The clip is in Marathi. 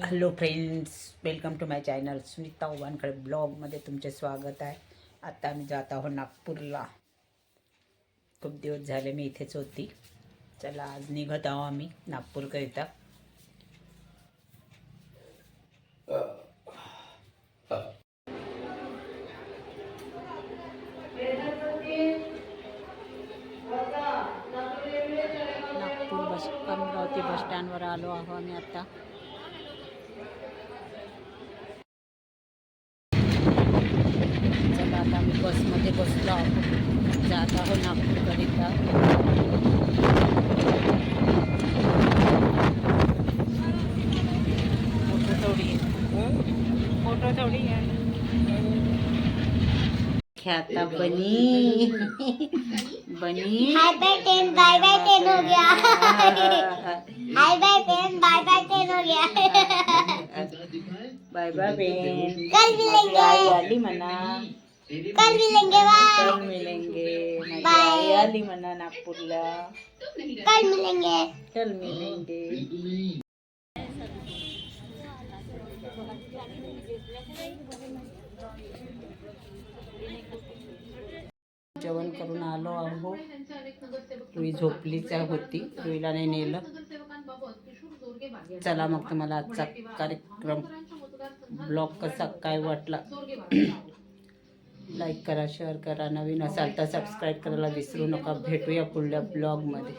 Hello friends welcome to my channel Sunita Wankhede ब्लॉगमध्ये तुमचे स्वागत आहे. आता आम्ही जात आहोत नागपूरला. खूप दिवस झाले मी इथेच होती. चला आज निघत आहो आम्ही नागपूरकरिता नागपूर बस अमरावती बस स्टँडवर आलो आहो आम्ही आता. चला आता आम्ही बसमध्ये बसलो आहोत. जात आहो नागपूरकरिता. फोटो थोडी फोटो थोडी ख्याता बनी. बनी. हाय by ten by by ten हो. गया हाय by ten by by ten हो गया बाय बाय बेन कल मिलेंगे. आई आली म्हणा. कल मिलेंगे बाय. कल मिलेंगे. माझी. आई आली म्हणा नागपूरला. कल मिलेंगे. कल मिलेंगे. जेवण करून आलो आहो. रुई झोपलीच होती. रुईला नाही नेलं. चला मग तुम्हाला आजचा कार्यक्रम ब्लॉग कसा काय वाटला? लाईक करा शेअर करा नवीन असाल तर सबस्क्राईब करायला विसरू नका. भेटूया पुढल्या ब्लॉगमध्ये.